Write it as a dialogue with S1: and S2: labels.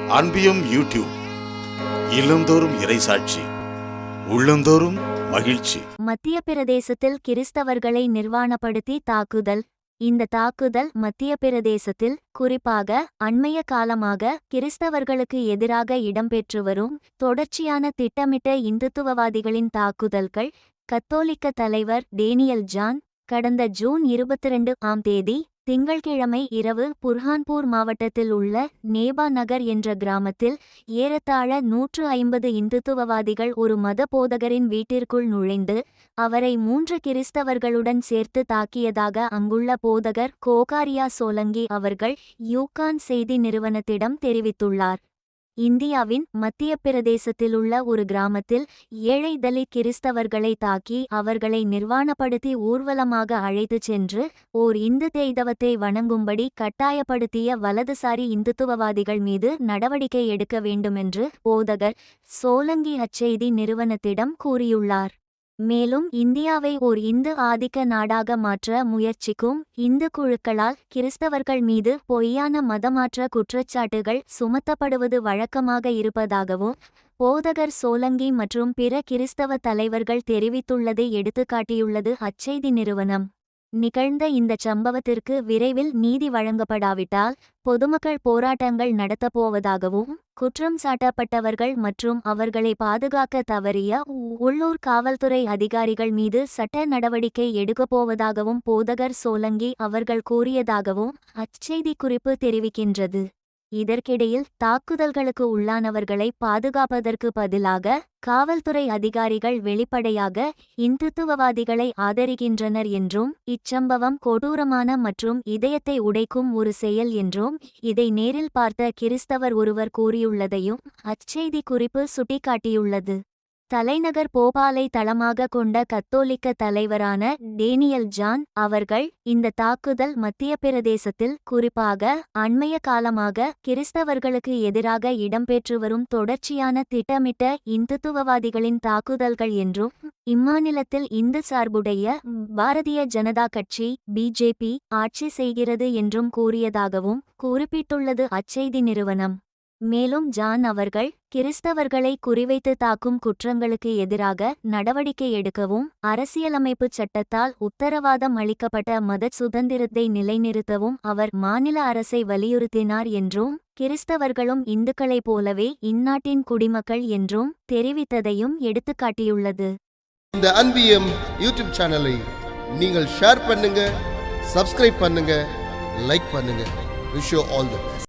S1: அன்பியும் YouTube. இல்லந்தோறும் இறைசாட்சி உள்ளந்தோறும் மகிழ்ச்சி.
S2: மத்திய பிரதேசத்தில் கிறிஸ்தவர்களை நிர்வாணப்படுத்தி தாக்குதல். இந்த தாக்குதல் மத்திய பிரதேசத்தில் குறிப்பாக அண்மைய காலமாக கிறிஸ்தவர்களுக்கு எதிராக இடம்பெற்று வரும் தொடர்ச்சியான திட்டமிட்ட இந்துத்துவவாதிகளின் தாக்குதல்கள். கத்தோலிக்க தலைவர் டேனியல் ஜான் கடந்த ஜூன் இருபத்தி ரெண்டு ஆம் தேதி திங்கள்கிழமை இரவு புர்ஹான்பூர் மாவட்டத்தில் உள்ள நேபா நகர் என்ற கிராமத்தில் ஏறத்தாழ நூற்று ஐம்பது இந்துத்துவவாதிகள் ஒரு மத போதகரின் வீட்டிற்குள் நுழைந்து அவரை மூன்று கிறிஸ்தவர்களுடன் சேர்த்து தாக்கியதாக அங்குள்ள போதகர் கோகாரியா சோலங்கி அவர்கள் யூகான் செய்தி நிறுவனத்திடம் தெரிவித்துள்ளார். இந்தியாவின் மத்திய பிரதேசத்திலுள்ள ஒரு கிராமத்தில் ஏழை தலித் கிறிஸ்தவர்களை தாக்கி அவர்களை நிர்வாணப்படுத்தி ஊர்வலமாக அழைத்துச் சென்று ஓர் இந்து தெய்தவத்தை வணங்கும்படி கட்டாயப்படுத்திய வலதுசாரி இந்துத்துவவாதிகள் மீது நடவடிக்கை எடுக்க வேண்டுமென்று போதகர் சோலங்கி அச்செய்தி நிறுவனத்திடம் கூறியுள்ளார். மேலும் இந்தியாவை ஓர் இந்து ஆதிக்க நாடாக மாற்ற முயற்சிக்கும் இந்து குழுக்களால் கிறிஸ்தவர்கள் மீது பொய்யான மதமாற்ற குற்றச்சாட்டுகள் சுமத்தப்படுவது வழக்கமாக இருப்பதாகவும் போதகர் சோலங்கி மற்றும் பிற கிறிஸ்தவ தலைவர்கள் தெரிவித்துள்ளதை எடுத்துக்காட்டியுள்ளது அச்செய்தி நிறுவனம். நிகழ்ந்த இந்த சம்பவத்திற்கு விரைவில் நீதி வழங்கப்படாவிட்டால் பொதுமக்கள் போராட்டங்கள் நடத்தப்போவதாகவும் குற்றம் சாட்டப்பட்டவர்கள் மற்றும் அவர்களை பாதுகாக்க தவறிய உள்ளூர் காவல்துறை அதிகாரிகள் மீது சட்ட நடவடிக்கை எடுக்கப் போவதாகவும் போதகர் சோலங்கி அவர்கள் கூறியதாகவும் அச்செய்தி குறிப்பு தெரிவிக்கின்றது. இதற்கிடையில் தாக்குதல்களுக்கு உள்ளானவர்களை பாதுகாப்பதற்கு பதிலாக காவல்துறை அதிகாரிகள் வெளிப்படையாக இந்துத்துவவாதிகளை ஆதரிக்கின்றனர் என்றும் இச்சம்பவம் கொடூரமான மற்றும் இதயத்தை உடைக்கும் ஒரு செயல் என்றும் இதை நேரில் பார்த்த கிறிஸ்தவர் ஒருவர் கூறியுள்ளதையும் அச்செய்தி குறிப்பு சுட்டிக்காட்டியுள்ளது. தலைநகர் போபாலை தளமாக கொண்ட கத்தோலிக்க தலைவரான டேனியல் ஜான் அவர்கள் இந்த தாக்குதல் மத்திய பிரதேசத்தில் குறிப்பாக அண்மைய காலமாக கிறிஸ்தவர்களுக்கு எதிராக இடம்பெற்று வரும் தொடர்ச்சியான திட்டமிட்ட இந்துத்துவவாதிகளின் தாக்குதல்கள் என்றும் இம்மாநிலத்தில் இந்து சார்புடைய பாரதிய ஜனதா கட்சி பிஜேபி ஆட்சி செய்கிறது என்றும் கூறியதாகவும் குறிப்பிட்டுள்ளது அச்செய்தி நிறுவனம். மேலும் ஜான் அவர்கள் கிறிஸ்தவர்களை குறிவைத்து தாக்கும் குற்றங்களுக்கு எதிராக நடவடிக்கை எடுக்கவும் அரசியலமைப்புச் சட்டத்தால் உத்தரவாதம் அளிக்கப்பட்ட மத சுதந்திரத்தை நிலைநிறுத்தவும் அவர் மாநில அரசை வலியுறுத்தினார் என்றும் கிறிஸ்தவர்களும் இந்துக்களைப் போலவே இந்நாட்டின் குடிமக்கள் என்றும் தெரிவித்ததையும் எடுத்துக்காட்டியுள்ளது.
S3: இந்த அன்பியம் யூடியூப் சேனலை நீங்கள் ஷேர் பண்ணுங்க சப்ஸ்கிரைப் பண்ணுங்க லைக் பண்ணுங்க. Wish all the best